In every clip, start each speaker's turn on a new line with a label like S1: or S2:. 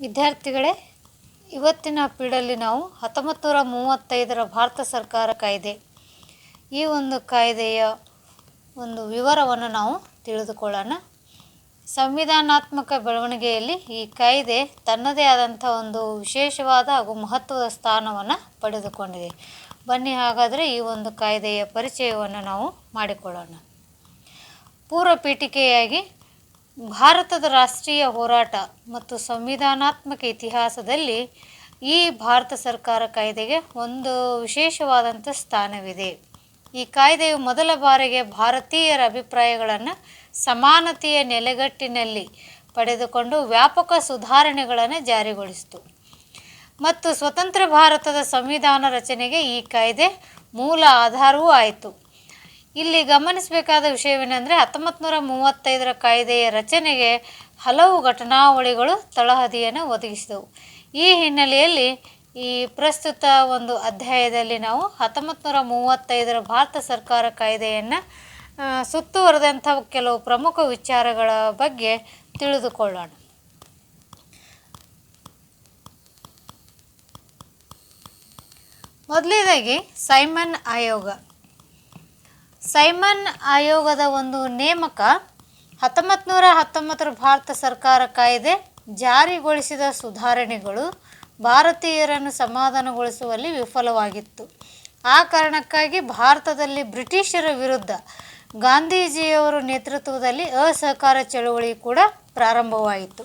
S1: ವಿದ್ಯಾರ್ಥಿಗಳೇ, ಇವತ್ತಿನ ಪೀಡಲ್ಲಿ ನಾವು ಹತ್ತೊಂಬತ್ತು ನೂರ ಮೂವತ್ತೈದರ ಭಾರತ ಸರ್ಕಾರ ಕಾಯ್ದೆ. ಈ ಒಂದು ಕಾಯ್ದೆಯ ಒಂದು ವಿವರವನ್ನು ನಾವು ತಿಳಿದುಕೊಳ್ಳೋಣ. ಸಂವಿಧಾನಾತ್ಮಕ ಬೆಳವಣಿಗೆಯಲ್ಲಿ ಈ ಕಾಯ್ದೆ ತನ್ನದೇ ಆದಂಥ ಒಂದು ವಿಶೇಷವಾದ ಹಾಗೂ ಮಹತ್ವದ ಸ್ಥಾನವನ್ನು ಪಡೆದುಕೊಂಡಿದೆ. ಬನ್ನಿ ಹಾಗಾದರೆ ಈ ಒಂದು ಕಾಯ್ದೆಯ ಪರಿಚಯವನ್ನು ನಾವು ಮಾಡಿಕೊಳ್ಳೋಣ. ಪೂರ್ವ ಪೀಠಿಕೆಯಾಗಿ ಭಾರತದ ರಾಷ್ಟ್ರೀಯ ಹೋರಾಟ ಮತ್ತು ಸಂವಿಧಾನಾತ್ಮಕ ಇತಿಹಾಸದಲ್ಲಿ ಈ ಭಾರತ ಸರ್ಕಾರ ಕಾಯ್ದೆಗೆ ಒಂದು ವಿಶೇಷವಾದಂಥ ಸ್ಥಾನವಿದೆ. ಈ ಕಾಯ್ದೆಯು ಮೊದಲ ಬಾರಿಗೆ ಭಾರತೀಯರ ಅಭಿಪ್ರಾಯಗಳನ್ನು ಸಮಾನತೆಯ ನೆಲೆಗಟ್ಟಿನಲ್ಲಿ ಪಡೆದುಕೊಂಡು ವ್ಯಾಪಕ ಸುಧಾರಣೆಗಳನ್ನು ಜಾರಿಗೊಳಿಸಿತು. ಮತ್ತು ಸ್ವತಂತ್ರ ಭಾರತದ ಸಂವಿಧಾನ ರಚನೆಗೆ ಈ ಕಾಯ್ದೆ ಮೂಲ ಆಧಾರವೂ ಆಯಿತು. ಇಲ್ಲಿ ಗಮನಿಸಬೇಕಾದ ವಿಷಯವೇನೆಂದರೆ ಹತ್ತೊಂಬತ್ತು ನೂರ ಮೂವತ್ತೈದರ ಕಾಯ್ದೆಯ ರಚನೆಗೆ ಹಲವು ಘಟನಾವಳಿಗಳು ತಳಹದಿಯನ್ನು ಒದಗಿಸಿದವು. ಈ ಹಿನ್ನೆಲೆಯಲ್ಲಿ ಈ ಪ್ರಸ್ತುತ ಒಂದು ಅಧ್ಯಾಯದಲ್ಲಿ ನಾವು ಹತ್ತೊಂಬತ್ತು ನೂರ ಮೂವತ್ತೈದರ ಭಾರತ ಸರ್ಕಾರ ಕಾಯ್ದೆಯನ್ನು ಸುತ್ತುವರೆದಂಥ ಕೆಲವು ಪ್ರಮುಖ ವಿಚಾರಗಳ ಬಗ್ಗೆ ತಿಳಿದುಕೊಳ್ಳೋಣ. ಮೊದಲನೇದಾಗಿ ಸೈಮನ್ ಆಯೋಗ. ಸೈಮನ್ ಆಯೋಗದ ಒಂದು ನೇಮಕ ಹತ್ತೊಂಬತ್ತು ನೂರ ಹತ್ತೊಂಬತ್ತರ ಭಾರತ ಸರ್ಕಾರ ಕಾಯ್ದೆ ಜಾರಿಗೊಳಿಸಿದ ಸುಧಾರಣೆಗಳು ಭಾರತೀಯರನ್ನು ಸಮಾಧಾನಗೊಳಿಸುವಲ್ಲಿ ವಿಫಲವಾಗಿತ್ತು. ಆ ಕಾರಣಕ್ಕಾಗಿ ಭಾರತದಲ್ಲಿ ಬ್ರಿಟಿಷರ ವಿರುದ್ಧ ಗಾಂಧೀಜಿಯವರ ನೇತೃತ್ವದಲ್ಲಿ ಅಸಹಕಾರ ಚಳುವಳಿ ಕೂಡ ಪ್ರಾರಂಭವಾಯಿತು.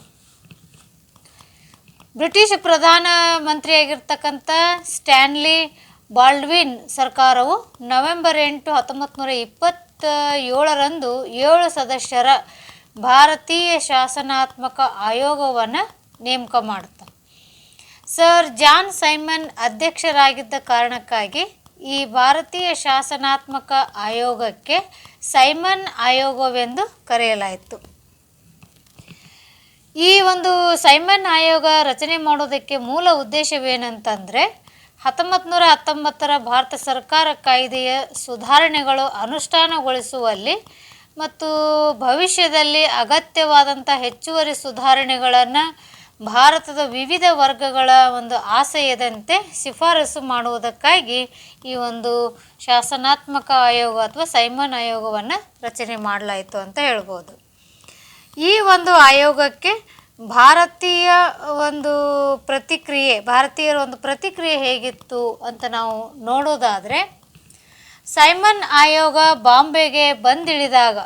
S1: ಬ್ರಿಟಿಷ್ ಪ್ರಧಾನ ಮಂತ್ರಿಯಾಗಿರ್ತಕ್ಕಂಥ ಸ್ಟ್ಯಾನ್ಲಿ ಬಾಲ್ಡ್ವಿನ್ ಸರ್ಕಾರವು ನವೆಂಬರ್ ಎಂಟು ಹತ್ತೊಂಬತ್ತು ನೂರ ಇಪ್ಪತ್ತ ಏಳರಂದು ಏಳು ಸದಸ್ಯರ ಭಾರತೀಯ ಶಾಸನಾತ್ಮಕ ಆಯೋಗವನ್ನು ನೇಮಕ ಮಾಡುತ್ತೆ ಸರ್ ಜಾನ್ ಸೈಮನ್ ಅಧ್ಯಕ್ಷರಾಗಿದ್ದ ಕಾರಣಕ್ಕಾಗಿ ಈ ಭಾರತೀಯ ಶಾಸನಾತ್ಮಕ ಆಯೋಗಕ್ಕೆ ಸೈಮನ್ ಆಯೋಗವೆಂದು ಕರೆಯಲಾಯಿತು. ಈ ಒಂದು ಸೈಮನ್ ಆಯೋಗ ರಚನೆ ಮಾಡೋದಕ್ಕೆ ಮೂಲ ಉದ್ದೇಶವೇನಂತಂದರೆ ಹತ್ತೊಂಬತ್ತು ನೂರ ಹತ್ತೊಂಬತ್ತರ ಭಾರತ ಸರ್ಕಾರ ಕಾಯ್ದೆಯ ಸುಧಾರಣೆಗಳು ಅನುಷ್ಠಾನಗೊಳಿಸುವಲ್ಲಿ ಮತ್ತು ಭವಿಷ್ಯದಲ್ಲಿ ಅಗತ್ಯವಾದಂಥ ಹೆಚ್ಚುವರಿ ಸುಧಾರಣೆಗಳನ್ನು ಭಾರತದ ವಿವಿಧ ವರ್ಗಗಳ ಒಂದು ಆಸೆಯದಂತೆ ಶಿಫಾರಸು ಮಾಡುವುದಕ್ಕಾಗಿ ಈ ಒಂದು ಶಾಸನಾತ್ಮಕ ಆಯೋಗ ಅಥವಾ ಸೈಮನ್ ಆಯೋಗವನ್ನು ರಚನೆ ಮಾಡಲಾಯಿತು ಅಂತ ಹೇಳ್ಬೋದು. ಈ ಒಂದು ಆಯೋಗಕ್ಕೆ ಭಾರತೀಯ ಒಂದು ಪ್ರತಿಕ್ರಿಯೆ, ಭಾರತೀಯರ ಒಂದು ಪ್ರತಿಕ್ರಿಯೆ ಹೇಗಿತ್ತು ಅಂತ ನಾವು ನೋಡೋದಾದರೆ, ಸೈಮನ್ ಆಯೋಗ ಬಾಂಬೆಗೆ ಬಂದಿಳಿದಾಗ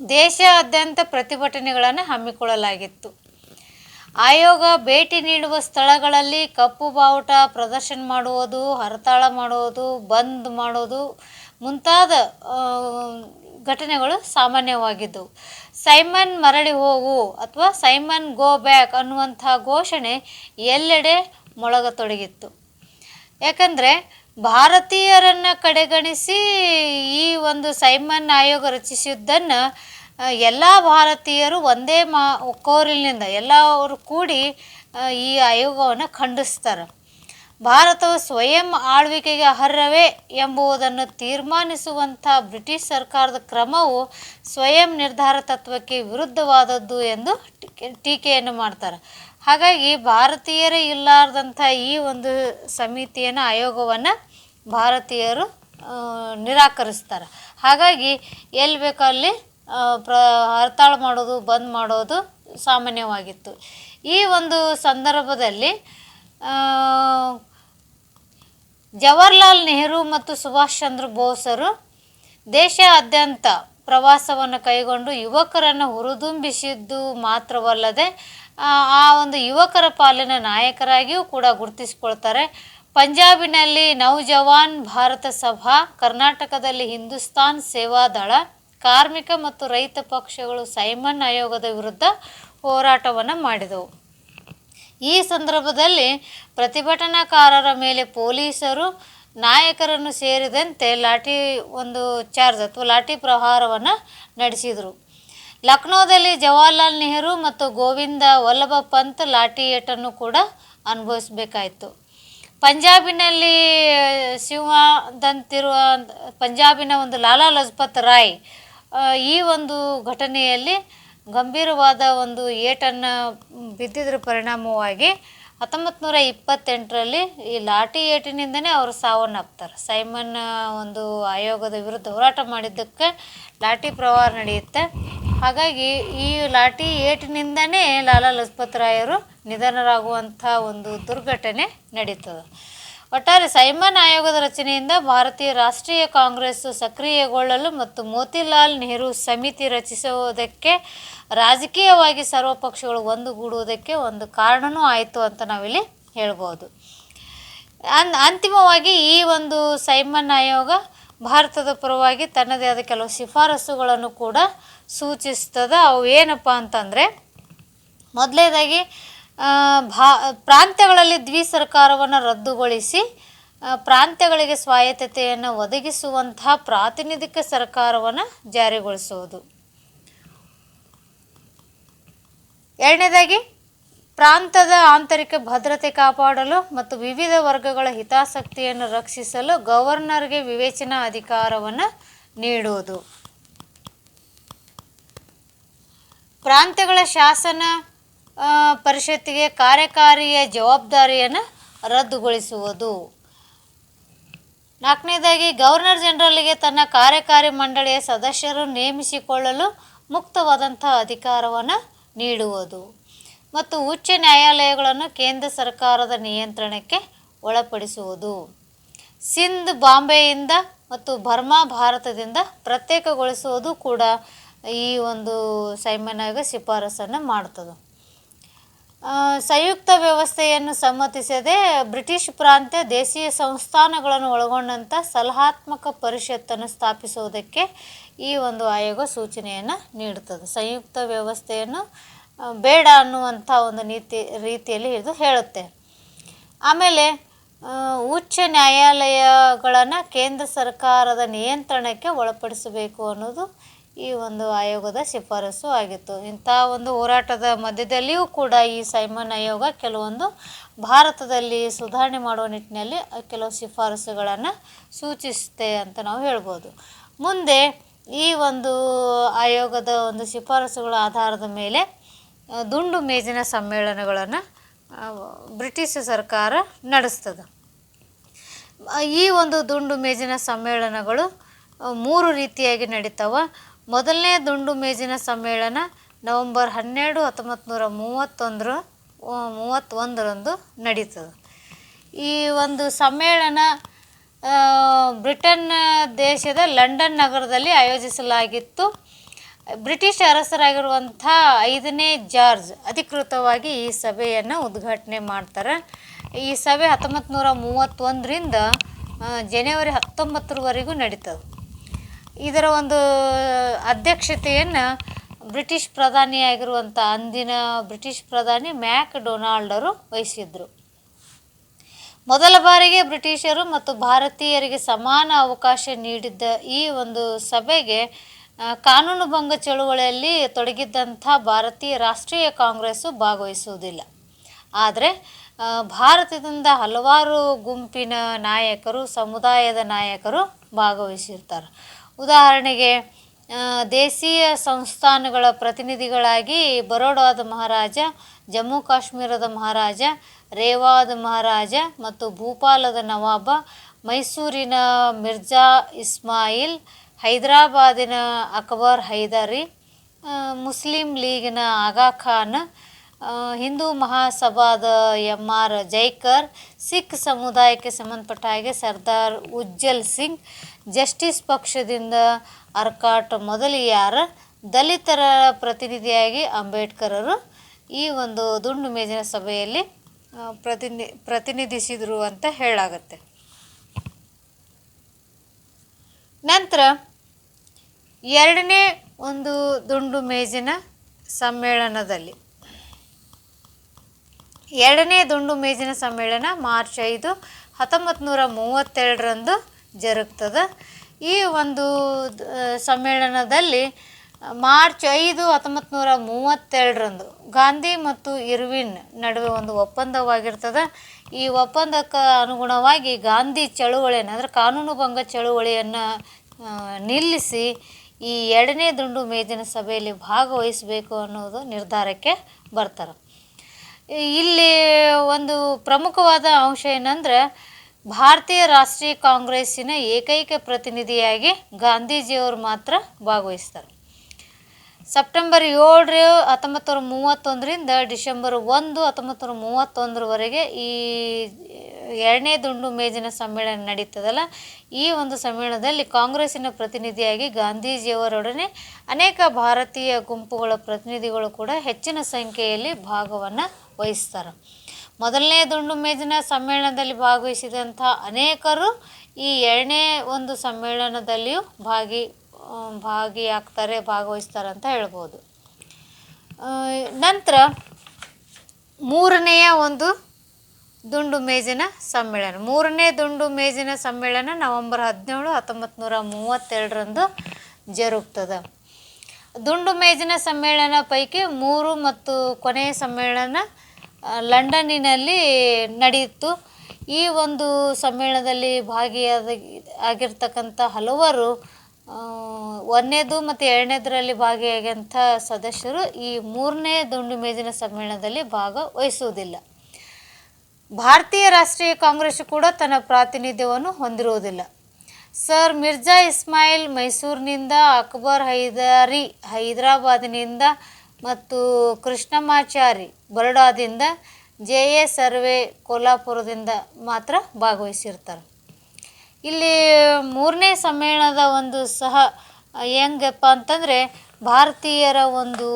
S1: ದೇಶಾದ್ಯಂತ ಪ್ರತಿಭಟನೆಗಳನ್ನು ಹಮ್ಮಿಕೊಳ್ಳಲಾಗಿತ್ತು. ಆಯೋಗ ಭೇಟಿ ನೀಡುವ ಸ್ಥಳಗಳಲ್ಲಿ ಕಪ್ಪು ಬಾವುಟ ಪ್ರದರ್ಶನ ಮಾಡುವುದು, ಹರತಾಳ ಮಾಡುವುದು, ಬಂದ್ ಮಾಡೋದು ಮುಂತಾದ ಘಟನೆಗಳು ಸಾಮಾನ್ಯವಾಗಿದ್ದವು. ಸೈಮನ್ ಮರಳಿ ಹೋಗು ಅಥವಾ ಸೈಮನ್ ಗೋ ಬ್ಯಾಕ್ ಅನ್ನುವಂಥ ಘೋಷಣೆ ಎಲ್ಲೆಡೆ ಮೊಳಗತೊಡಗಿತ್ತು. ಯಾಕಂದರೆ ಭಾರತೀಯರನ್ನು ಕಡೆಗಣಿಸಿ ಈ ಒಂದು ಸೈಮನ್ ಆಯೋಗ ರಚಿಸಿದ್ದನ್ನು ಎಲ್ಲ ಭಾರತೀಯರು ಒಂದೇ ಮಾ, ಕೋರಿಲಿನಿಂದ ಎಲ್ಲವರು ಕೂಡಿ ಈ ಆಯೋಗವನ್ನು ಖಂಡಿಸ್ತಾರೆ. ಭಾರತವು ಸ್ವಯಂ ಆಳ್ವಿಕೆಗೆ ಅರ್ಹವೇ ಎಂಬುದನ್ನು ತೀರ್ಮಾನಿಸುವಂಥ ಬ್ರಿಟಿಷ್ ಸರ್ಕಾರದ ಕ್ರಮವು ಸ್ವಯಂ ನಿರ್ಧಾರ ತತ್ವಕ್ಕೆ ವಿರುದ್ಧವಾದದ್ದು ಎಂದು ಟೀಕೆ- ಟೀಕೆಯನ್ನು ಮಾಡ್ತಾರೆ. ಹಾಗಾಗಿ ಭಾರತೀಯರೇ ಇಲ್ಲಾರ್ದಂಥ ಈ ಒಂದು ಸಮಿತಿಯನ್ನು, ಆಯೋಗವನ್ನು ಭಾರತೀಯರು ನಿರಾಕರಿಸ್ತಾರೆ. ಹಾಗಾಗಿ ಎಲ್ಲಿ ಬೇಕೋ ಅಲ್ಲಿ ಪ್ರ, ಹರ್ತಾಳ ಮಾಡೋದು, ಬಂದ್ ಮಾಡೋದು ಸಾಮಾನ್ಯವಾಗಿತ್ತು. ಈ ಒಂದು ಸಂದರ್ಭದಲ್ಲಿ ಜವಾಹರ್ಲಾಲ್ ನೆಹರು ಮತ್ತು ಸುಭಾಷ್ ಚಂದ್ರ ಬೋಸರು ದೇಶಾದ್ಯಂತ ಪ್ರವಾಸವನ್ನು ಕೈಗೊಂಡು ಯುವಕರನ್ನು ಹುರಿದುಂಬಿಸಿದ್ದು ಮಾತ್ರವಲ್ಲದೆ, ಆ ಒಂದು ಯುವಕರ ಪಾಲಿನ ನಾಯಕರಾಗಿಯೂ ಕೂಡ ಗುರುತಿಸಿಕೊಳ್ತಾರೆ. ಪಂಜಾಬಿನಲ್ಲಿ ನೌಜವಾನ್ ಭಾರತ ಸಭಾ, ಕರ್ನಾಟಕದಲ್ಲಿ ಹಿಂದೂಸ್ತಾನ್ ಸೇವಾದಳ ಕಾರ್ಮಿಕ ಮತ್ತು ರೈತ ಪಕ್ಷಗಳು ಸೈಮನ್ ಆಯೋಗದ ವಿರುದ್ಧ ಹೋರಾಟವನ್ನು ಮಾಡಿದವು. ಈ ಸಂದರ್ಭದಲ್ಲಿ ಪ್ರತಿಭಟನಾಕಾರರ ಮೇಲೆ ಪೊಲೀಸರು ನಾಯಕರನ್ನು ಸೇರಿದಂತೆ ಲಾಠಿ ಒಂದು ಚಾರ್ಜ್ ಅಥವಾ ಲಾಠಿ ಪ್ರಹಾರವನ್ನು ನಡೆಸಿದರು. ಲಕ್ನೋದಲ್ಲಿ ಜವಾಹರ್ಲಾಲ್ ನೆಹರು ಮತ್ತು ಗೋವಿಂದ ವಲ್ಲಭ ಪಂತ್ ಲಾಠಿ ಏಟನ್ನು ಕೂಡ ಅನುಭವಿಸಬೇಕಾಯಿತು. ಪಂಜಾಬಿನಲ್ಲಿ ಶಿವದಂತಿರುವ ಪಂಜಾಬಿನ ಒಂದು ಲಾಲಾ ಲಜಪತ್ ರಾಯ್ ಈ ಒಂದು ಘಟನೆಯಲ್ಲಿ ಗಂಭೀರವಾದ ಒಂದು ಏಟನ್ನು ಬಿದ್ದಿದ್ರ ಪರಿಣಾಮವಾಗಿ ಹತ್ತೊಂಬತ್ತು ನೂರ ಇಪ್ಪತ್ತೆಂಟರಲ್ಲಿ ಈ ಲಾಠಿ ಏಟಿನಿಂದನೇ ಅವರು ಸಾವನ್ನಪ್ತಾರೆ. ಸೈಮನ್ ಒಂದು ಆಯೋಗದ ವಿರುದ್ಧ ಹೋರಾಟ ಮಾಡಿದ್ದಕ್ಕೆ ಲಾಠಿ ಪ್ರವಾಹ ನಡೆಯುತ್ತೆ. ಹಾಗಾಗಿ ಈ ಲಾಠಿ ಏಟಿನಿಂದನೇ ಲಾಲಾ ಲಜಪತ್ ರಾಯರು ನಿಧನರಾಗುವಂಥ ಒಂದು ದುರ್ಘಟನೆ ನಡೀತದೆ. ಒಟ್ಟಾರೆ ಸೈಮನ್ ಆಯೋಗದ ರಚನೆಯಿಂದ ಭಾರತೀಯ ರಾಷ್ಟ್ರೀಯ ಕಾಂಗ್ರೆಸ್ ಸಕ್ರಿಯಗೊಳ್ಳಲು ಮತ್ತು ಮೋತಿಲಾಲ್ ನೆಹರು ಸಮಿತಿ ರಚಿಸುವುದಕ್ಕೆ ರಾಜಕೀಯವಾಗಿ ಸರ್ವ ಪಕ್ಷಗಳು ಒಂದುಗೂಡುವುದಕ್ಕೆ ಒಂದು ಕಾರಣನೂ ಆಯಿತು ಅಂತ ನಾವಿಲ್ಲಿ ಹೇಳ್ಬೋದು. ಅನ್, ಅಂತಿಮವಾಗಿ ಈ ಒಂದು ಸೈಮನ್ ಆಯೋಗ ಭಾರತದ ಪರವಾಗಿ ತನ್ನದೇ ಆದ ಕೆಲವು ಶಿಫಾರಸುಗಳನ್ನು ಕೂಡ ಸೂಚಿಸ್ತದೆ. ಅವು ಏನಪ್ಪ ಅಂತಂದರೆ ಮೊದಲನೇದಾಗಿ ಭಾ, ಪ್ರಾಂತ್ಯಗಳಲ್ಲಿ ದ್ವಿ ಸರ್ಕಾರವನ್ನು ರದ್ದುಗೊಳಿಸಿ ಪ್ರಾಂತ್ಯಗಳಿಗೆ ಸ್ವಾಯತ್ತತೆಯನ್ನು ಒದಗಿಸುವಂತಹ ಪ್ರಾತಿನಿಧಿಕ ಸರ್ಕಾರವನ್ನು ಜಾರಿಗೊಳಿಸುವುದು. ಎರಡನೇದಾಗಿ ಪ್ರಾಂತದ ಆಂತರಿಕ ಭದ್ರತೆ ಕಾಪಾಡಲು ಮತ್ತು ವಿವಿಧ ವರ್ಗಗಳ ಹಿತಾಸಕ್ತಿಯನ್ನು ರಕ್ಷಿಸಲು ಗವರ್ನರ್ಗೆ ವಿವೇಚನಾ ಅಧಿಕಾರವನ್ನು ನೀಡುವುದು. ಪ್ರಾಂತ್ಯಗಳ ಶಾಸನ ಪರಿಷತ್ತಿಗೆ ಕಾರ್ಯಕಾರಿಯ ಜವಾಬ್ದಾರಿಯನ್ನು ರದ್ದುಗೊಳಿಸುವುದು. ನಾಲ್ಕನೇದಾಗಿ, ಗವರ್ನರ್ ಜನರಲ್ಗೆ ತನ್ನ ಕಾರ್ಯಕಾರಿ ಮಂಡಳಿಯ ಸದಸ್ಯರು ನೇಮಿಸಿಕೊಳ್ಳಲು ಮುಕ್ತವಾದಂಥ ಅಧಿಕಾರವನ್ನು ನೀಡುವುದು. ಮತ್ತು ಉಚ್ಚ ನ್ಯಾಯಾಲಯಗಳನ್ನು ಕೇಂದ್ರ ಸರ್ಕಾರದ ನಿಯಂತ್ರಣಕ್ಕೆ ಒಳಪಡಿಸುವುದು. ಸಿಂಧ್ ಬಾಂಬೆಯಿಂದ ಮತ್ತು ಬರ್ಮಾ ಭಾರತದಿಂದ ಪ್ರತ್ಯೇಕಗೊಳಿಸುವುದು ಕೂಡ ಈ ಒಂದು ಸೈಮನ್ ಆಯೋಗ ಶಿಫಾರಸನ್ನು ಮಾಡ್ತದೆ. ಸಂಯುಕ್ತ ವ್ಯವಸ್ಥೆಯನ್ನು ಸಮ್ಮತಿಸದೆ ಬ್ರಿಟಿಷ್ ಪ್ರಾಂತ್ಯ ದೇಶೀಯ ಸಂಸ್ಥಾನಗಳನ್ನು ಒಳಗೊಂಡಂಥ ಸಲಹಾತ್ಮಕ ಪರಿಷತ್ತನ್ನು ಸ್ಥಾಪಿಸುವುದಕ್ಕೆ ಈ ಒಂದು ಆಯೋಗ ಸೂಚನೆಯನ್ನು ನೀಡುತ್ತದೆ. ಸಂಯುಕ್ತ ವ್ಯವಸ್ಥೆಯನ್ನು ಬೇಡ ಅನ್ನುವಂಥ ಒಂದು ನೀತಿ, ರೀತಿಯಲ್ಲಿ ಇದು ಹೇಳುತ್ತೆ. ಆಮೇಲೆ ಉಚ್ಚ ನ್ಯಾಯಾಲಯಗಳನ್ನು ಕೇಂದ್ರ ಸರ್ಕಾರದ ನಿಯಂತ್ರಣಕ್ಕೆ ಒಳಪಡಿಸಬೇಕು ಅನ್ನೋದು ಈ ಒಂದು ಆಯೋಗದ ಶಿಫಾರಸು ಆಗಿತ್ತು. ಇಂಥ ಒಂದು ಹೋರಾಟದ ಮಧ್ಯದಲ್ಲಿಯೂ ಕೂಡ ಈ ಸೈಮನ್ ಆಯೋಗ ಕೆಲವೊಂದು ಭಾರತದಲ್ಲಿ ಸುಧಾರಣೆ ಮಾಡುವ ನಿಟ್ಟಿನಲ್ಲಿ ಕೆಲವು ಶಿಫಾರಸುಗಳನ್ನು ಸೂಚಿಸುತ್ತೆ ಅಂತ ನಾವು ಹೇಳ್ಬೋದು. ಮುಂದೆ ಈ ಒಂದು ಆಯೋಗದ ಒಂದು ಶಿಫಾರಸುಗಳ ಆಧಾರದ ಮೇಲೆ ದುಂಡು ಮೇಜಿನ ಸಮ್ಮೇಳನಗಳನ್ನು ಬ್ರಿಟಿಷ್ ಸರ್ಕಾರ ನಡೆಸ್ತದೆ. ಈ ಒಂದು ದುಂಡು ಮೇಜಿನ ಸಮ್ಮೇಳನಗಳು ಮೂರು ರೀತಿಯಾಗಿ ನಡೀತಾವ. ಮೊದಲನೇ ದುಂಡು ಮೇಜಿನ ಸಮ್ಮೇಳನ ನವಂಬರ್ ಹನ್ನೆರಡು ಹತ್ತೊಂಬತ್ತು ನೂರ ಮೂವತ್ತೊಂದರ ಮೂವತ್ತೊಂದರಂದು ನಡೀತದೆ. ಈ ಒಂದು ಸಮ್ಮೇಳನ ಬ್ರಿಟನ್ ದೇಶದ ಲಂಡನ್ ನಗರದಲ್ಲಿ ಆಯೋಜಿಸಲಾಗಿತ್ತು. ಬ್ರಿಟಿಷ್ ಅರಸರಾಗಿರುವಂಥ ಐದನೇ ಜಾರ್ಜ್ ಅಧಿಕೃತವಾಗಿ ಈ ಸಭೆಯನ್ನು ಉದ್ಘಾಟನೆ ಮಾಡ್ತಾರೆ. ಈ ಸಭೆ ಹತ್ತೊಂಬತ್ತು ನೂರ ಮೂವತ್ತೊಂದರಿಂದ ಜನವರಿ ಹತ್ತೊಂಬತ್ತರವರೆಗೂ ನಡೀತದೆ. ಇದರ ಒಂದು ಅಧ್ಯಕ್ಷತೆಯನ್ನು ಬ್ರಿಟಿಷ್ ಪ್ರಧಾನಿಯಾಗಿರುವಂಥ ಅಂದಿನ ಬ್ರಿಟಿಷ್ ಪ್ರಧಾನಿ ಮ್ಯಾಕ್ ಡೊನಾಲ್ಡರು ವಹಿಸಿದ್ರು. ಮೊದಲ ಬಾರಿಗೆ ಬ್ರಿಟಿಷರು ಮತ್ತು ಭಾರತೀಯರಿಗೆ ಸಮಾನ ಅವಕಾಶ ನೀಡಿದ್ದ ಈ ಒಂದು ಸಭೆಗೆ ಕಾನೂನು ಭಂಗ ಚಳುವಳಿಯಲ್ಲಿ ತೊಡಗಿದ್ದಂಥ ಭಾರತೀಯ ರಾಷ್ಟ್ರೀಯ ಕಾಂಗ್ರೆಸ್ಸು ಭಾಗವಹಿಸುವುದಿಲ್ಲ. ಆದರೆ ಭಾರತದಿಂದ ಹಲವಾರು ಗುಂಪಿನ ನಾಯಕರು, ಸಮುದಾಯದ ನಾಯಕರು ಭಾಗವಹಿಸಿರ್ತಾರೆ. ಉದಾಹರಣೆಗೆ ದೇಸೀಯ ಸಂಸ್ಥಾನಗಳ ಪ್ರತಿನಿಧಿಗಳಾಗಿ ಬರೋಡಾದ ಮಹಾರಾಜ, ಜಮ್ಮು ಕಾಶ್ಮೀರದ ಮಹಾರಾಜ, ರೇವಾದ ಮಹಾರಾಜ ಮತ್ತು ಭೂಪಾಲದ ನವಾಬ ಮೈಸೂರಿನ ಮಿರ್ಜಾ ಇಸ್ಮಾಯಿಲ್, ಹೈದರಾಬಾದಿನ ಅಕ್ಬರ್ ಹೈದರಿ ಮುಸ್ಲಿಂ ಲೀಗಿನ ಆಗಾ ಖಾನ್ ಹಿಂದೂ ಮಹಾಸಭಾದ ಎಂ ಆರ್ ಜೈಕರ್, ಸಿಖ್ ಸಮುದಾಯಕ್ಕೆ ಸಂಬಂಧಪಟ್ಟ ಹಾಗೆ ಸರ್ದಾರ್ ಉಜ್ಜಲ್ ಸಿಂಗ್ ಜಸ್ಟಿಸ್ ಪಕ್ಷದಿಂದ ಅರ್ಕಾಟ್ ಮೊದಲಿಯಾರ ದಲಿತರ ಪ್ರತಿನಿಧಿಯಾಗಿ ಅಂಬೇಡ್ಕರರು ಈ ಒಂದು ದುಂಡು ಮೇಜಿನ ಸಭೆಯಲ್ಲಿ ಪ್ರತಿನಿ, ಪ್ರತಿನಿಧಿಸಿದರು ಅಂತ ಹೇಳಾಗತ್ತೆ. ನಂತರ ಎರಡನೇ ಒಂದು ದುಂಡು ಮೇಜಿನ ಸಮ್ಮೇಳನದಲ್ಲಿ, ಎರಡನೇ ದುಂಡು ಮೇಜಿನ ಸಮ್ಮೇಳನ ಮಾರ್ಚ್ ಐದು ಹತ್ತೊಂಬತ್ತು ನೂರ ಮೂವತ್ತೆರಡರಂದು ಜರುಗ್ತದೆ. ಈ ಒಂದು ಸಮ್ಮೇಳನದಲ್ಲಿ ಮಾರ್ಚ್ ಐದು ಹತ್ತೊಂಬತ್ತು ನೂರ ಮೂವತ್ತೆರಡರಂದು ಗಾಂಧಿ ಮತ್ತು ಇರ್ವಿನ್ ನಡುವೆ ಒಂದು ಒಪ್ಪಂದವಾಗಿರ್ತದೆ. ಈ ಒಪ್ಪಂದಕ್ಕೆ ಅನುಗುಣವಾಗಿ ಗಾಂಧಿ ಚಳುವಳಿಯನ್ನು, ಅಂದರೆ ಕಾನೂನು ಭಂಗ ಚಳುವಳಿಯನ್ನು ನಿಲ್ಲಿಸಿ ಈ ಎರಡನೇ ದುಂಡು ಮೇಜಿನ ಸಭೆಯಲ್ಲಿ ಭಾಗವಹಿಸಬೇಕು ಅನ್ನೋದು ನಿರ್ಧಾರಕ್ಕೆ ಬರ್ತಾರೆ. ಇಲ್ಲಿ ಒಂದು ಪ್ರಮುಖವಾದ ಅಂಶ ಏನಂದ್ರೆ ಭಾರತೀಯ ರಾಷ್ಟ್ರೀಯ ಕಾಂಗ್ರೆಸ್ಸಿನ ಏಕೈಕ ಪ್ರತಿನಿಧಿಯಾಗಿ ಗಾಂಧೀಜಿಯವರು ಮಾತ್ರ ಭಾಗವಹಿಸ್ತಾರೆ ಸೆಪ್ಟೆಂಬರ್ ಏಳರ ಹತ್ತೊಂಬತ್ತು ನೂರ ಮೂವತ್ತೊಂದರಿಂದ ಡಿಸೆಂಬರ್ ಒಂದು ಹತ್ತೊಂಬತ್ತು ನೂರ ಮೂವತ್ತೊಂದರವರೆಗೆ ಈ ಎರಡನೇ ದುಂಡು ಮೇಜಿನ ಸಮ್ಮೇಳನ ನಡೀತದಲ್ಲ, ಈ ಒಂದು ಸಮ್ಮೇಳನದಲ್ಲಿ ಕಾಂಗ್ರೆಸ್ಸಿನ ಪ್ರತಿನಿಧಿಯಾಗಿ ಗಾಂಧೀಜಿಯವರೊಡನೆ ಅನೇಕ ಭಾರತೀಯ ಗುಂಪುಗಳ ಪ್ರತಿನಿಧಿಗಳು ಕೂಡ ಹೆಚ್ಚಿನ ಸಂಖ್ಯೆಯಲ್ಲಿ ಭಾಗವನ್ನು ವಹಿಸ್ತಾರೆ. ಮೊದಲನೇ ದುಂಡು ಮೇಜಿನ ಸಮ್ಮೇಳನದಲ್ಲಿ ಭಾಗವಹಿಸಿದಂಥ ಅನೇಕರು ಈ ಎರಡನೇ ಒಂದು ಸಮ್ಮೇಳನದಲ್ಲಿಯೂ ಭಾಗಿ ಭಾಗಿಯಾಗ್ತಾರೆ, ಭಾಗವಹಿಸ್ತಾರೆ ಅಂತ ಹೇಳ್ಬೋದು. ನಂತರ ಮೂರನೆಯ ಒಂದು ದುಂಡು ಮೇಜಿನ ಸಮ್ಮೇಳನ. ಮೂರನೇ ದುಂಡು ಮೇಜಿನ ಸಮ್ಮೇಳನ ನವೆಂಬರ್ ಹದಿನೇಳು ಹತ್ತೊಂಬತ್ತು ನೂರ ಮೂವತ್ತೆರಡರಂದು ಜರುಗ್ತದೆ. ದುಂಡು ಮೇಜಿನ ಸಮ್ಮೇಳನ ಪೈಕಿ ಮೂರು ಮತ್ತು ಕೊನೆಯ ಸಮ್ಮೇಳನ ಲಂಡನ್ನಿನಲ್ಲಿ ನಡೆಯಿತು. ಈ ಒಂದು ಸಮ್ಮೇಳನದಲ್ಲಿ ಭಾಗಿಯಾದ, ಆಗಿರ್ತಕ್ಕಂಥ ಹಲವರು ಒಂದನೇದು ಮತ್ತು ಎರಡನೇದರಲ್ಲಿ ಭಾಗಿಯಾಗಿಂಥ ಸದಸ್ಯರು ಈ ಮೂರನೇ ದುಂಡು ಮೇಜಿನ ಸಮ್ಮೇಳನದಲ್ಲಿ ಭಾಗವಹಿಸುವುದಿಲ್ಲ. ಭಾರತೀಯ ರಾಷ್ಟ್ರೀಯ ಕಾಂಗ್ರೆಸ್ ಕೂಡ ತನ್ನ ಪ್ರಾತಿನಿಧ್ಯವನ್ನು ಹೊಂದಿರುವುದಿಲ್ಲ. ಸರ್ ಮಿರ್ಜಾ ಇಸ್ಮಾಯಿಲ್ ಮೈಸೂರಿನಿಂದ, ಅಕ್ಬರ್ ಹೈದಾರಿ ಹೈದರಾಬಾದಿನಿಂದ ಮತ್ತು ಕೃಷ್ಣಮಾಚಾರಿ ಬರಡಾದಿಂದ ಜೆ ಎ ಸರ್ವೆ ಕೋಲ್ಹಾಪುರದಿಂದ ಮಾತ್ರ ಭಾಗವಹಿಸಿರ್ತಾರೆ. ಇಲ್ಲಿ ಮೂರನೇ ಸಮ್ಮೇಳನದ ಒಂದು ಸಹ ಹೆಂಗಪ್ಪ ಅಂತಂದರೆ ಭಾರತೀಯರ ಒಂದು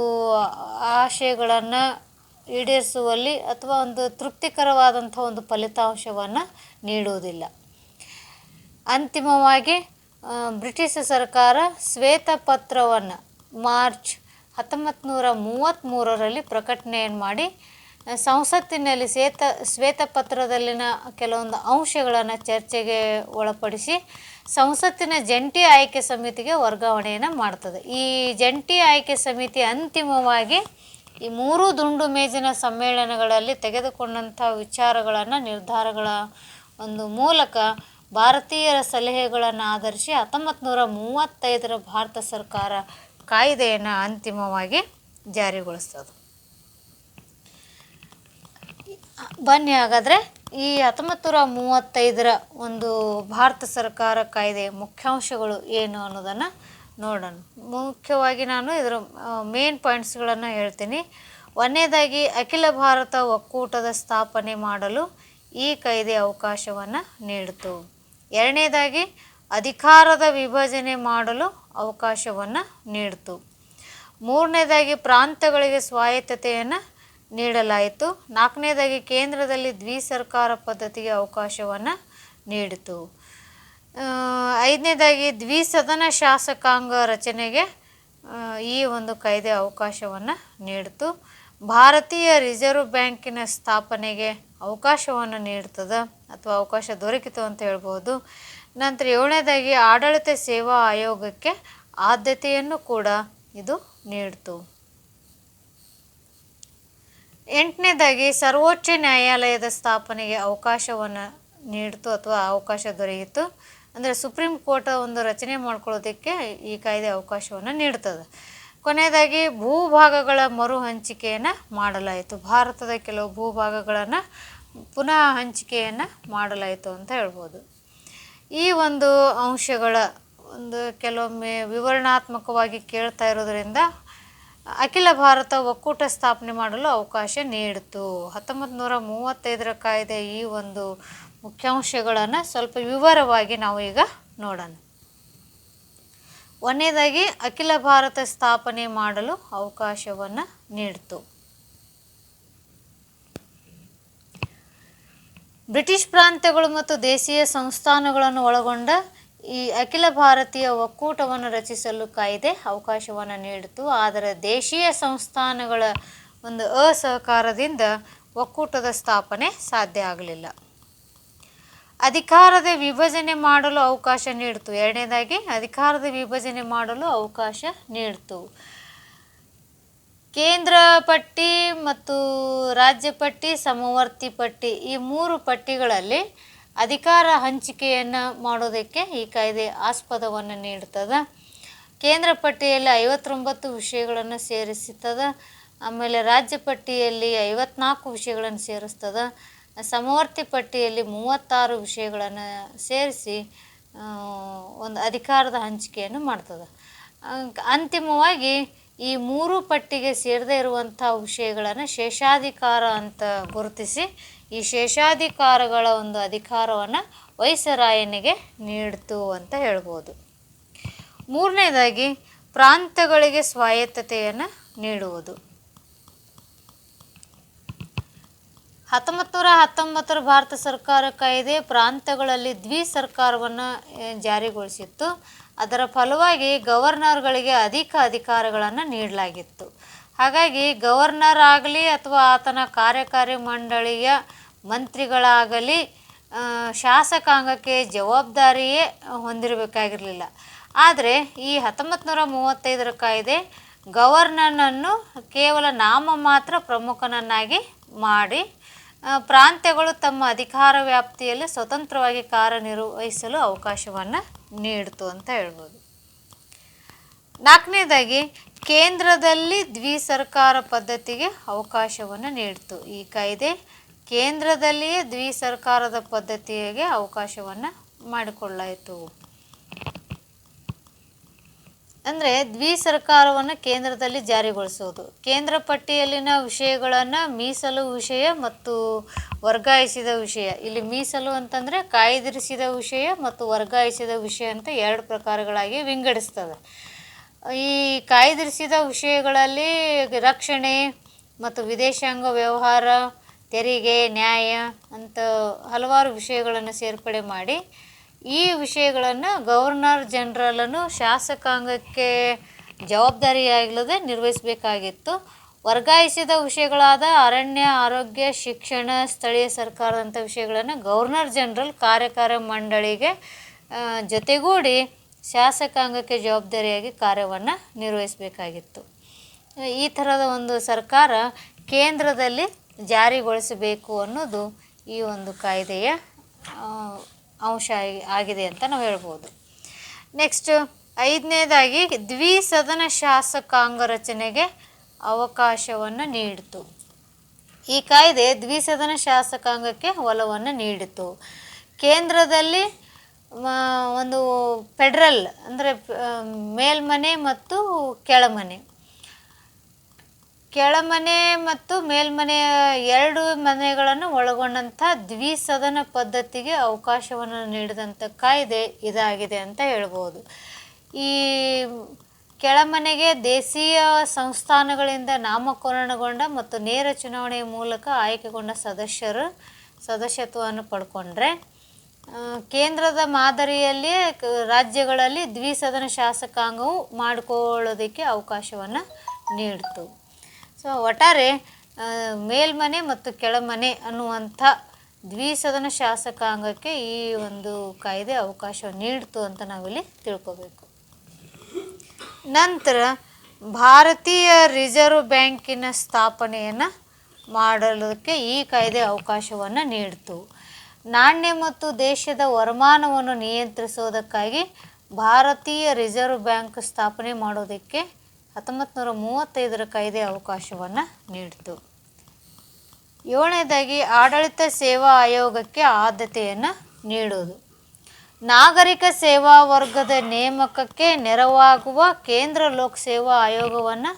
S1: ಆಶಯಗಳನ್ನು ಈಡೇರಿಸುವಲ್ಲಿ ಅಥವಾ ಒಂದು ತೃಪ್ತಿಕರವಾದಂಥ ಒಂದು ಫಲಿತಾಂಶವನ್ನು ನೀಡುವುದಿಲ್ಲ. ಅಂತಿಮವಾಗಿ ಬ್ರಿಟಿಷ್ ಸರ್ಕಾರ ಶ್ವೇತಪತ್ರವನ್ನು ಮಾರ್ಚ್ ಹತ್ತೊಂಬತ್ತು ನೂರ ಮೂವತ್ತ್ಮೂರರಲ್ಲಿ ಪ್ರಕಟಣೆಯನ್ನು ಮಾಡಿ ಸಂಸತ್ತಿನಲ್ಲಿ ಶ್ವೇತ, ಶ್ವೇತಪತ್ರದಲ್ಲಿನ ಕೆಲವೊಂದು ಅಂಶಗಳನ್ನು ಚರ್ಚೆಗೆ ಒಳಪಡಿಸಿ ಸಂಸತ್ತಿನ ಜಂಟಿ ಆಯ್ಕೆ ಸಮಿತಿಗೆ ವರ್ಗಾವಣೆಯನ್ನು ಮಾಡ್ತದೆ. ಈ ಜಂಟಿ ಆಯ್ಕೆ ಸಮಿತಿ ಅಂತಿಮವಾಗಿ ಈ ಮೂರು ದುಂಡು ಮೇಜಿನ ಸಮ್ಮೇಳನಗಳಲ್ಲಿ ತೆಗೆದುಕೊಂಡಂಥ ವಿಚಾರಗಳನ್ನು, ನಿರ್ಧಾರಗಳ ಒಂದು ಮೂಲಕ ಭಾರತೀಯರ ಸಲಹೆಗಳನ್ನು ಆಧರಿಸಿ ಹತ್ತೊಂಬತ್ತು ನೂರ ಮೂವತ್ತೈದರ ಭಾರತ ಸರ್ಕಾರ ಕಾಯ್ದೆಯನ್ನು ಅಂತಿಮವಾಗಿ ಜಾರಿಗೊಳಿಸ್ತದೆ. ಬನ್ನಿ ಹಾಗಾದರೆ ಈ ಹತ್ತೊಂಬತ್ತು ನೂರ ಮೂವತ್ತೈದರ ಒಂದು ಭಾರತ ಸರ್ಕಾರ ಕಾಯ್ದೆ ಮುಖ್ಯಾಂಶಗಳು ಏನು ಅನ್ನೋದನ್ನು ನೋಡೋಣ. ಮುಖ್ಯವಾಗಿ ನಾನು ಇದರ ಮೇನ್ ಪಾಯಿಂಟ್ಸ್ಗಳನ್ನು ಹೇಳ್ತೀನಿ. ಒಂದನೇದಾಗಿ ಅಖಿಲ ಭಾರತ ಒಕ್ಕೂಟದ ಸ್ಥಾಪನೆ ಮಾಡಲು ಈ ಕಾಯ್ದೆ ಅವಕಾಶವನ್ನು ನೀಡಿತು. ಎರಡನೇದಾಗಿ ಅಧಿಕಾರದ ವಿಭಜನೆ ಮಾಡಲು ಅವಕಾಶವನ್ನು ನೀಡಿತು. ಮೂರನೇದಾಗಿ ಪ್ರಾಂತಗಳಿಗೆ ಸ್ವಾಯತ್ತತೆಯನ್ನು ನೀಡಲಾಯಿತು. ನಾಲ್ಕನೇದಾಗಿ ಕೇಂದ್ರದಲ್ಲಿ ದ್ವಿಸರ್ಕಾರ ಪದ್ಧತಿಗೆ ಅವಕಾಶವನ್ನು ನೀಡಿತು. ಐದನೇದಾಗಿ ದ್ವಿಸದನ ಶಾಸಕಾಂಗ ರಚನೆಗೆ ಈ ಒಂದು ಕಾಯ್ದೆ ಅವಕಾಶವನ್ನು ನೀಡಿತು. ಭಾರತೀಯ ರಿಸರ್ವ್ ಬ್ಯಾಂಕಿನ ಸ್ಥಾಪನೆಗೆ ಅವಕಾಶವನ್ನು ನೀಡ್ತದೆ ಅಥವಾ ಅವಕಾಶ ದೊರಕಿತು ಅಂತ ಹೇಳ್ಬೋದು. ನಂತರ ಏಳನೇದಾಗಿ ಆಡಳಿತ ಸೇವಾ ಆಯೋಗಕ್ಕೆ ಆದ್ಯತೆಯನ್ನು ಕೂಡ ಇದು ನೀಡಿತು. ಎಂಟನೇದಾಗಿ ಸರ್ವೋಚ್ಚ ನ್ಯಾಯಾಲಯದ ಸ್ಥಾಪನೆಗೆ ಅವಕಾಶವನ್ನು ನೀಡಿತು ಅಥವಾ ಅವಕಾಶ ದೊರೆಯಿತು. ಅಂದರೆ ಸುಪ್ರೀಂ ಕೋರ್ಟ್ ಒಂದು ರಚನೆ ಮಾಡ್ಕೊಳ್ಳೋದಕ್ಕೆ ಈ ಕಾಯ್ದೆ ಅವಕಾಶವನ್ನು ನೀಡ್ತದೆ. ಕೊನೆಯದಾಗಿ ಭೂಭಾಗಗಳ ಮರು ಹಂಚಿಕೆಯನ್ನು ಮಾಡಲಾಯಿತು. ಭಾರತದ ಕೆಲವು ಭೂಭಾಗಗಳನ್ನು ಪುನಃ ಹಂಚಿಕೆಯನ್ನು ಮಾಡಲಾಯಿತು ಅಂತ ಹೇಳ್ಬೋದು. ಈ ಒಂದು ಅಂಶಗಳ ಒಂದು ಕೆಲವೊಮ್ಮೆ ವಿವರಣಾತ್ಮಕವಾಗಿ ಕೇಳ್ತಾ ಇರೋದರಿಂದ ಅಖಿಲ ಭಾರತ ಒಕ್ಕೂಟ ಸ್ಥಾಪನೆ ಮಾಡಲು ಅವಕಾಶ ನೀಡಿತು. ಹತ್ತೊಂಬತ್ತು ನೂರ ಮೂವತ್ತೈದರ ಕಾಯ್ದೆ ಈ ಒಂದು ಮುಖ್ಯಾಂಶಗಳನ್ನು ಸ್ವಲ್ಪ ವಿವರವಾಗಿ ನಾವು ಈಗ ನೋಡೋಣ. ಒಂದನೇದಾಗಿ ಅಖಿಲ ಭಾರತ ಸ್ಥಾಪನೆ ಮಾಡಲು ಅವಕಾಶವನ್ನು ನೀಡಿತು. ಬ್ರಿಟಿಷ್ ಪ್ರಾಂತ್ಯಗಳು ಮತ್ತು ದೇಶೀಯ ಸಂಸ್ಥಾನಗಳನ್ನು ಒಳಗೊಂಡ ಈ ಅಖಿಲ ಭಾರತೀಯ ಒಕ್ಕೂಟವನ್ನು ರಚಿಸಲು ಕಾಯ್ದೆ ಅವಕಾಶವನ್ನು ನೀಡಿತು. ಆದರೆ ದೇಶೀಯ ಸಂಸ್ಥಾನಗಳ ಒಂದು ಅಸಹಕಾರದಿಂದ ಒಕ್ಕೂಟದ ಸ್ಥಾಪನೆ ಸಾಧ್ಯ ಆಗಲಿಲ್ಲ. ಅಧಿಕಾರದ ವಿಭಜನೆ ಮಾಡಲು ಅವಕಾಶ ನೀಡಿತು. ಎರಡನೇದಾಗಿ, ಅಧಿಕಾರದ ವಿಭಜನೆ ಮಾಡಲು ಅವಕಾಶ ನೀಡಿತು. ಕೇಂದ್ರ ಪಟ್ಟಿ ಮತ್ತು ರಾಜ್ಯ ಪಟ್ಟಿ, ಸಮವರ್ತಿ ಪಟ್ಟಿ ಈ ಮೂರು ಪಟ್ಟಿಗಳಲ್ಲಿ ಅಧಿಕಾರ ಹಂಚಿಕೆಯನ್ನು ಮಾಡೋದಕ್ಕೆ ಈ ಕಾಯ್ದೆ ಆಸ್ಪದವನ್ನು ನೀಡ್ತದೆ. ಕೇಂದ್ರ ಪಟ್ಟಿಯಲ್ಲಿ ಐವತ್ತೊಂಬತ್ತು ವಿಷಯಗಳನ್ನು ಸೇರಿಸುತ್ತದೆ ಆಮೇಲೆ ರಾಜ್ಯ ಪಟ್ಟಿಯಲ್ಲಿ ಐವತ್ನಾಲ್ಕು ವಿಷಯಗಳನ್ನು ಸೇರಿಸ್ತದೆ. ಸಮವರ್ತಿ ಪಟ್ಟಿಯಲ್ಲಿ ಮೂವತ್ತಾರು ವಿಷಯಗಳನ್ನು ಸೇರಿಸಿ ಒಂದು ಅಧಿಕಾರದ ಹಂಚಿಕೆಯನ್ನು ಮಾಡ್ತದೆ. ಅಂತಿಮವಾಗಿ ಈ ಮೂರು ಪಟ್ಟಿಗೆ ಸೇರದೇ ಇರುವಂಥ ವಿಷಯಗಳನ್ನು ಶೇಷಾಧಿಕಾರ ಅಂತ ಗುರುತಿಸಿ ಈ ಶೇಷಾಧಿಕಾರಗಳ ಒಂದು ಅಧಿಕಾರವನ್ನು ವೈಸರಾಯನಿಗೆ ನೀಡ್ತು ಅಂತ ಹೇಳ್ಬೋದು. ಮೂರನೇದಾಗಿ ಪ್ರಾಂತಗಳಿಗೆ ಸ್ವಾಯತ್ತತೆಯನ್ನು ನೀಡುವುದು. ಹತ್ತೊಂಬತ್ತು ನೂರ ಹತ್ತೊಂಬತ್ತರ ಭಾರತ ಸರ್ಕಾರ ಕಾಯ್ದೆ ಪ್ರಾಂತ್ಯಗಳಲ್ಲಿ ದ್ವಿ ಸರ್ಕಾರವನ್ನು ಜಾರಿಗೊಳಿಸಿತ್ತು. ಅದರ ಫಲವಾಗಿ ಗವರ್ನರ್ಗಳಿಗೆ ಅಧಿಕ ಅಧಿಕಾರಗಳನ್ನು ನೀಡಲಾಗಿತ್ತು. ಹಾಗಾಗಿ ಗವರ್ನರ್ ಆಗಲಿ ಅಥವಾ ಆತನ ಕಾರ್ಯಕಾರಿ ಮಂಡಳಿಯ ಮಂತ್ರಿಗಳಾಗಲಿ ಶಾಸಕಾಂಗಕ್ಕೆ ಜವಾಬ್ದಾರಿಯೇ ಹೊಂದಿರಬೇಕಾಗಿರಲಿಲ್ಲ. ಆದರೆ ಈ ಹತ್ತೊಂಬತ್ತು ನೂರ ಮೂವತ್ತೈದರ ಕಾಯ್ದೆ ಗವರ್ನರ್ನನ್ನು ಕೇವಲ ನಾಮ ಮಾತ್ರ ಪ್ರಮುಖನನ್ನಾಗಿ ಮಾಡಿ ಪ್ರಾಂತ್ಯಗಳು ತಮ್ಮ ಅಧಿಕಾರ ವ್ಯಾಪ್ತಿಯಲ್ಲಿ ಸ್ವತಂತ್ರವಾಗಿ ಕಾರ್ಯನಿರ್ವಹಿಸಲು ಅವಕಾಶವನ್ನು ನೀಡಿತು ಅಂತ ಹೇಳ್ಬೋದು. ನಾಲ್ಕನೇದಾಗಿ, ಕೇಂದ್ರದಲ್ಲಿ ದ್ವಿ ಸರ್ಕಾರ ಪದ್ಧತಿಗೆ ಅವಕಾಶವನ್ನು ನೀಡಿತು. ಈ ಕಾಯ್ದೆ ಕೇಂದ್ರದಲ್ಲಿಯೇ ದ್ವಿ ಸರ್ಕಾರದ ಪದ್ಧತಿಗೆ ಅವಕಾಶವನ್ನು ಮಾಡಿಕೊಳ್ಳಾಯಿತು. ಅಂದರೆ ದ್ವಿ ಸರ್ಕಾರವನ್ನು ಕೇಂದ್ರದಲ್ಲಿ ಜಾರಿಗೊಳಿಸುವುದು. ಕೇಂದ್ರ ಪಟ್ಟಿಯಲ್ಲಿನ ವಿಷಯಗಳನ್ನು ಮೀಸಲು ವಿಷಯ ಮತ್ತು ವರ್ಗಾಯಿಸಿದ ವಿಷಯ. ಇಲ್ಲಿ ಮೀಸಲು ಅಂತಂದರೆ ಕಾಯ್ದಿರಿಸಿದ ವಿಷಯ ಮತ್ತು ವರ್ಗಾಯಿಸಿದ ವಿಷಯ ಅಂತ ಎರಡು ಪ್ರಕಾರಗಳಾಗಿ ವಿಂಗಡಿಸ್ತದೆ. ಈ ಕಾಯ್ದಿರಿಸಿದ ವಿಷಯಗಳಲ್ಲಿ ರಕ್ಷಣೆ ಮತ್ತು ವಿದೇಶಾಂಗ ವ್ಯವಹಾರ, ತೆರಿಗೆ, ನ್ಯಾಯ ಅಂತ ಹಲವಾರು ವಿಷಯಗಳನ್ನು ಸೇರ್ಪಡೆ ಮಾಡಿ ಈ ವಿಷಯಗಳನ್ನು ಗವರ್ನರ್ ಜನರಲನ್ನು ಶಾಸಕಾಂಗಕ್ಕೆ ಜವಾಬ್ದಾರಿಯಾಗಿಲ್ಲದೆ ನಿರ್ವಹಿಸಬೇಕಾಗಿತ್ತು. ವರ್ಗಾಯಿಸಿದ ವಿಷಯಗಳಾದ ಅರಣ್ಯ, ಆರೋಗ್ಯ, ಶಿಕ್ಷಣ, ಸ್ಥಳೀಯ ಸರ್ಕಾರದಂಥ ವಿಷಯಗಳನ್ನು ಗವರ್ನರ್ ಜನರಲ್ ಕಾರ್ಯಕಾರ ಮಂಡಳಿಗೆ ಜೊತೆಗೂಡಿ ಶಾಸಕಾಂಗಕ್ಕೆ ಜವಾಬ್ದಾರಿಯಾಗಿ ಕಾರ್ಯವನ್ನು ನಿರ್ವಹಿಸಬೇಕಾಗಿತ್ತು. ಈ ಥರದ ಒಂದು ಸರ್ಕಾರ ಕೇಂದ್ರದಲ್ಲಿ ಜಾರಿಗೊಳಿಸಬೇಕು ಅನ್ನೋದು ಈ ಒಂದು ಕಾಯ್ದೆಯ ಅಂಶ ಆಗಿದೆ ಅಂತ ನಾವು ಹೇಳ್ಬೋದು. ನೆಕ್ಸ್ಟ್ ಐದನೇದಾಗಿ ದ್ವಿಸದನ ಶಾಸಕಾಂಗ ರಚನೆಗೆ ಅವಕಾಶವನ್ನು ನೀಡಿತು. ಈ ಕಾಯ್ದೆ ದ್ವಿಸದನ ಶಾಸಕಾಂಗಕ್ಕೆ ಒಲವನ್ನು ನೀಡಿತು. ಕೇಂದ್ರದಲ್ಲಿ ಒಂದು ಫೆಡ್ರಲ್ ಅಂದರೆ ಮೇಲ್ಮನೆ ಮತ್ತು ಕೆಳಮನೆ. ಕೆಳಮನೆ ಮತ್ತು ಮೇಲ್ಮನೆ ಎರಡು ಮನೆಗಳನ್ನು ಒಳಗೊಂಡಂಥ ದ್ವಿಸದನ ಪದ್ಧತಿಗೆ ಅವಕಾಶವನ್ನು ನೀಡಿದಂಥ ಕಾಯ್ದೆ ಇದಾಗಿದೆ ಅಂತ ಹೇಳ್ಬೋದು. ಈ ಕೆಳಮನೆಗೆ ದೇಶೀಯ ಸಂಸ್ಥಾನಗಳಿಂದ ನಾಮಕರಣಗೊಂಡ ಮತ್ತು ನೇರ ಚುನಾವಣೆಯ ಮೂಲಕ ಆಯ್ಕೆಗೊಂಡ ಸದಸ್ಯರು ಸದಸ್ಯತ್ವವನ್ನು ಪಡ್ಕೊಂಡ್ರೆ ಕೇಂದ್ರದ ಮಾದರಿಯಲ್ಲಿ ರಾಜ್ಯಗಳಲ್ಲಿ ದ್ವಿಸದನ ಶಾಸಕಾಂಗವು ಮಾಡಿಕೊಳ್ಳೋದಕ್ಕೆ ಅವಕಾಶವನ್ನು ನೀಡಿತು. ಸೊ ಒಟ್ಟಾರೆ ಮೇಲ್ಮನೆ ಮತ್ತು ಕೆಳಮನೆ ಅನ್ನುವಂಥ ದ್ವಿಸದನ ಶಾಸಕಾಂಗಕ್ಕೆ ಈ ಒಂದು ಕಾಯ್ದೆ ಅವಕಾಶ ನೀಡಿತು ಅಂತ ನಾವಿಲ್ಲಿ ತಿಳ್ಕೋಬೇಕು. ನಂತರ ಭಾರತೀಯ ರಿಸರ್ವ್ ಬ್ಯಾಂಕಿನ ಸ್ಥಾಪನೆಯನ್ನು ಮಾಡಲಿಕ್ಕೆ ಈ ಕಾಯ್ದೆ ಅವಕಾಶವನ್ನು ನೀಡಿತು. ನಾಣ್ಯ ಮತ್ತು ದೇಶದ ವರಮಾನವನ್ನು ನಿಯಂತ್ರಿಸೋದಕ್ಕಾಗಿ ಭಾರತೀಯ ರಿಸರ್ವ್ ಬ್ಯಾಂಕ್ ಸ್ಥಾಪನೆ ಮಾಡೋದಕ್ಕೆ ಹತ್ತೊಂಬತ್ತು ನೂರ ಮೂವತ್ತೈದರ ಕಾಯ್ದೆ ಅವಕಾಶವನ್ನು ನೀಡಿತು. ಏಳನೇದಾಗಿ ಆಡಳಿತ ಸೇವಾ ಆಯೋಗಕ್ಕೆ ಆದ್ಯತೆಯನ್ನು ನೀಡೋದು ನಾಗರಿಕ ಸೇವಾ ವರ್ಗದ ನೇಮಕಕ್ಕೆ ನೆರವಾಗುವ ಕೇಂದ್ರ ಲೋಕ ಸೇವಾ ಆಯೋಗವನ್ನು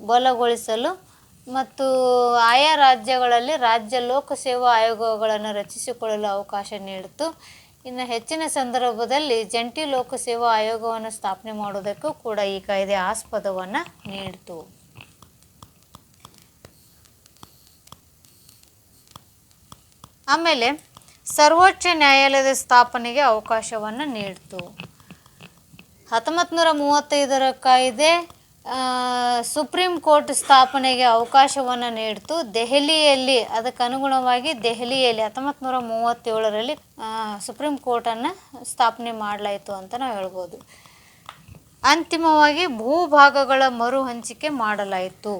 S1: ಬಲಗೊಳಿಸಲು ಮತ್ತು ಆಯಾ ರಾಜ್ಯಗಳಲ್ಲಿ ರಾಜ್ಯ ಲೋಕ ಸೇವಾ ಆಯೋಗಗಳನ್ನು ರಚಿಸಿಕೊಳ್ಳಲು ಅವಕಾಶ ನೀಡಿತು. ಇನ್ನು ಹೆಚ್ಚಿನ ಸಂದರ್ಭದಲ್ಲಿ ಜಂಟಿ ಲೋಕ ಸೇವಾ ಆಯೋಗವನ್ನು ಸ್ಥಾಪನೆ ಮಾಡೋದಕ್ಕೂ ಕೂಡ ಈ ಕಾಯ್ದೆ ಆಸ್ಪದವನ್ನು ನೀಡಿತು. ಆಮೇಲೆ ಸರ್ವೋಚ್ಚ ನ್ಯಾಯಾಲಯದ ಸ್ಥಾಪನೆಗೆ ಅವಕಾಶವನ್ನು ನೀಡಿತು. ಹತ್ತೊಂಬತ್ತು ನೂರ ಮೂವತ್ತೈದರ ಕಾಯ್ದೆ ಸುಪ್ರೀಂ ಕೋರ್ಟ್ ಸ್ಥಾಪನೆಗೆ ಅವಕಾಶವನ್ನು ನೀಡಿತು. ದೆಹಲಿಯಲ್ಲಿ ಅದಕ್ಕೆ ಅನುಗುಣವಾಗಿ ದೆಹಲಿಯಲ್ಲಿ ಹತ್ತೊಂಬತ್ತು ನೂರ ಮೂವತ್ತೇಳರಲ್ಲಿ ಸುಪ್ರೀಂ ಕೋರ್ಟನ್ನು ಸ್ಥಾಪನೆ ಮಾಡಲಾಯಿತು ಅಂತ ನಾವು ಹೇಳ್ಬೋದು. ಅಂತಿಮವಾಗಿ ಭೂಭಾಗಗಳ ಮರು ಹಂಚಿಕೆ ಮಾಡಲಾಯಿತು.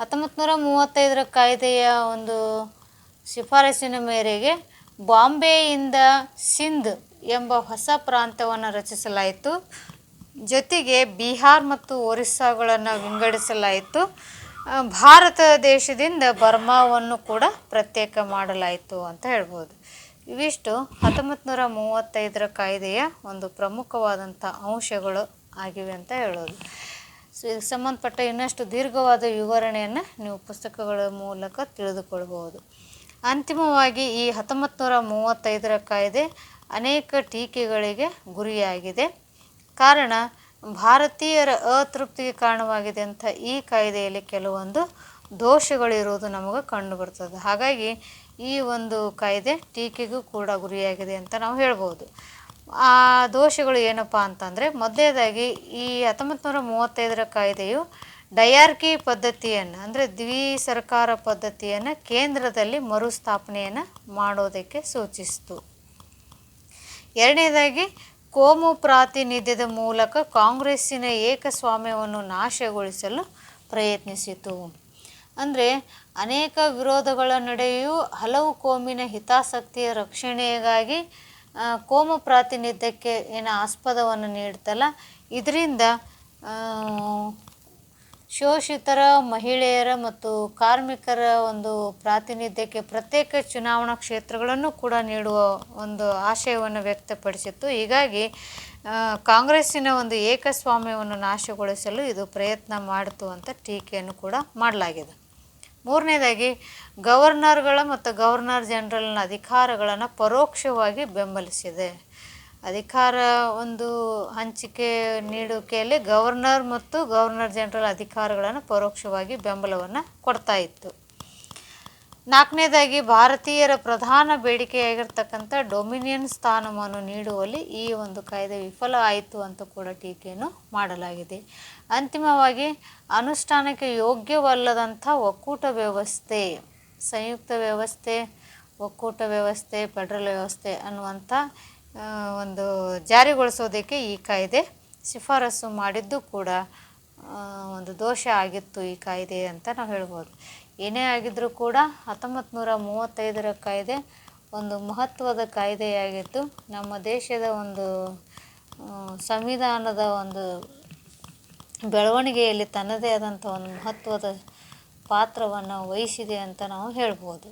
S1: ಹತ್ತೊಂಬತ್ತು ನೂರ ಮೂವತ್ತೈದರ ಕಾಯ್ದೆಯ ಒಂದು ಶಿಫಾರಸಿನ ಮೇರೆಗೆ ಬಾಂಬೆಯಿಂದ ಸಿಂಧ್ ಎಂಬ ಹೊಸ ಪ್ರಾಂತ್ಯವನ್ನು ರಚಿಸಲಾಯಿತು. ಜೊತೆಗೆ ಬಿಹಾರ್ ಮತ್ತು ಒರಿಸ್ಸಾಗಳನ್ನು ವಿಂಗಡಿಸಲಾಯಿತು. ಭಾರತ ದೇಶದಿಂದ ಬರ್ಮಾವನ್ನು ಕೂಡ ಪ್ರತ್ಯೇಕ ಮಾಡಲಾಯಿತು ಅಂತ ಹೇಳ್ಬೋದು. ಇವಿಷ್ಟು ಹತ್ತೊಂಬತ್ತು ನೂರ ಮೂವತ್ತೈದರ ಕಾಯ್ದೆಯ ಒಂದು ಪ್ರಮುಖವಾದಂಥ ಅಂಶಗಳು ಆಗಿವೆ ಅಂತ ಹೇಳೋದು. ಸೊ, ಇದಕ್ಕೆ ಸಂಬಂಧಪಟ್ಟ ಇನ್ನಷ್ಟು ದೀರ್ಘವಾದ ವಿವರಣೆಯನ್ನು ನೀವು ಪುಸ್ತಕಗಳ ಮೂಲಕ ತಿಳಿದುಕೊಳ್ಬೋದು ಅಂತಿಮವಾಗಿ ಈ ಹತ್ತೊಂಬತ್ತು ನೂರ ಮೂವತ್ತೈದರ ಕಾಯ್ದೆ ಅನೇಕ ಟೀಕೆಗಳಿಗೆ ಗುರಿಯಾಗಿದೆ. ಕಾರಣ ಭಾರತೀಯರ ಅತೃಪ್ತಿಗೆ ಕಾರಣವಾಗಿದೆ ಅಂತ ಈ ಕಾಯ್ದೆಯಲ್ಲಿ ಕೆಲವೊಂದು ದೋಷಗಳಿರುವುದು ನಮಗೆ ಕಂಡುಬರ್ತದೆ ಹಾಗಾಗಿ ಈ ಒಂದು ಕಾಯ್ದೆ ಟೀಕೆಗೂ ಕೂಡ ಗುರಿಯಾಗಿದೆ ಅಂತ ನಾವು ಹೇಳ್ಬೋದು. ಆ ದೋಷಗಳು ಏನಪ್ಪ ಅಂತಂದರೆ ಮೊದಲನೇದಾಗಿ ಈ ಹತ್ತೊಂಬತ್ತು ನೂರ ಮೂವತ್ತೈದರ ಕಾಯ್ದೆಯು ಡಯಾರ್ಕಿ ಪದ್ಧತಿಯನ್ನು, ಅಂದರೆ ದ್ವಿ ಸರ್ಕಾರ ಪದ್ಧತಿಯನ್ನು ಕೇಂದ್ರದಲ್ಲಿ ಮರುಸ್ಥಾಪನೆಯನ್ನು ಮಾಡೋದಕ್ಕೆ ಸೂಚಿಸಿತು. ಎರಡನೇದಾಗಿ ಕೋಮು ಪ್ರಾತಿನಿಧ್ಯದ ಮೂಲಕ ಕಾಂಗ್ರೆಸ್ಸಿನ ಏಕಸ್ವಾಮ್ಯವನ್ನು ನಾಶಗೊಳಿಸಲು ಪ್ರಯತ್ನಿಸಿತು. ಅಂದರೆ ಅನೇಕ ವಿರೋಧಗಳ ನಡೆಯೂ ಹಲವು ಕೋಮಿನ ಹಿತಾಸಕ್ತಿಯ ರಕ್ಷಣೆಗಾಗಿ ಕೋಮು ಪ್ರಾತಿನಿಧ್ಯಕ್ಕೆ ಏನು ಆಸ್ಪದವನ್ನು ನೀಡ್ತಲ್ಲ. ಇದರಿಂದ ಶೋಷಿತರ, ಮಹಿಳೆಯರ ಮತ್ತು ಕಾರ್ಮಿಕರ ಒಂದು ಪ್ರಾತಿನಿಧ್ಯಕ್ಕೆ ಪ್ರತ್ಯೇಕ ಚುನಾವಣಾ ಕ್ಷೇತ್ರಗಳನ್ನು ಕೂಡ ನೀಡುವ ಒಂದು ಆಶಯವನ್ನು ವ್ಯಕ್ತಪಡಿಸಿತ್ತು. ಹೀಗಾಗಿ ಕಾಂಗ್ರೆಸ್ಸಿನ ಒಂದು ಏಕಸ್ವಾಮ್ಯವನ್ನು ನಾಶಗೊಳಿಸಲು ಇದು ಪ್ರಯತ್ನ ಮಾಡಿತು ಅಂತ ಟೀಕೆಯನ್ನು ಕೂಡ ಮಾಡಲಾಗಿದೆ. ಮೂರನೇದಾಗಿ, ಗವರ್ನರ್ಗಳ ಮತ್ತು ಗವರ್ನರ್ ಜನರಲ್ನ ಅಧಿಕಾರಗಳನ್ನು ಪರೋಕ್ಷವಾಗಿ ಬೆಂಬಲಿಸಿದೆ. ಅಧಿಕಾರ ಒಂದು ಹಂಚಿಕೆ ನೀಡುವಿಕೆಯಲ್ಲಿ ಗವರ್ನರ್ ಮತ್ತು ಗವರ್ನರ್ ಜನರಲ್ ಅಧಿಕಾರಗಳನ್ನು ಪರೋಕ್ಷವಾಗಿ ಬೆಂಬಲವನ್ನು ಕೊಡ್ತಾ ಇತ್ತು. ನಾಲ್ಕನೇದಾಗಿ, ಭಾರತೀಯರ ಪ್ರಧಾನ ಬೇಡಿಕೆಯಾಗಿರ್ತಕ್ಕಂಥ ಡೊಮಿನಿಯನ್ ಸ್ಥಾನಮಾನ ನೀಡುವಲ್ಲಿ ಈ ಒಂದು ಕಾಯ್ದೆ ವಿಫಲ ಆಯಿತು ಅಂತ ಕೂಡ ಟೀಕೆಯನ್ನು ಮಾಡಲಾಗಿದೆ. ಅಂತಿಮವಾಗಿ, ಅನುಷ್ಠಾನಕ್ಕೆ ಯೋಗ್ಯವಲ್ಲದಂಥ ಒಕ್ಕೂಟ ವ್ಯವಸ್ಥೆ, ಸಂಯುಕ್ತ ವ್ಯವಸ್ಥೆ, ಒಕ್ಕೂಟ ವ್ಯವಸ್ಥೆ, ಫೆಡರಲ್ ವ್ಯವಸ್ಥೆ ಅನ್ನುವಂಥ ಒಂದು ಜಾರಿಗೊಳಿಸೋದಕ್ಕೆ ಈ ಕಾಯ್ದೆ ಶಿಫಾರಸು ಮಾಡಿದ್ದು ಕೂಡ ಒಂದು ದೋಷ ಆಗಿತ್ತು ಈ ಕಾಯ್ದೆ ಅಂತ ನಾವು ಹೇಳ್ಬೋದು. ಏನೇ ಆಗಿದ್ದರೂ ಕೂಡ ಹತ್ತೊಂಬತ್ತು ನೂರ ಮೂವತ್ತೈದರ ಕಾಯ್ದೆ ಒಂದು ಮಹತ್ವದ ಕಾಯ್ದೆಯಾಗಿದ್ದು ನಮ್ಮ ದೇಶದ ಒಂದು ಸಂವಿಧಾನದ ಒಂದು ಬೆಳವಣಿಗೆಯಲ್ಲಿ ತನ್ನದೇ ಆದಂಥ ಒಂದು ಮಹತ್ವದ ಪಾತ್ರವನ್ನು ವಹಿಸಿದೆ ಅಂತ ನಾವು ಹೇಳ್ಬೋದು.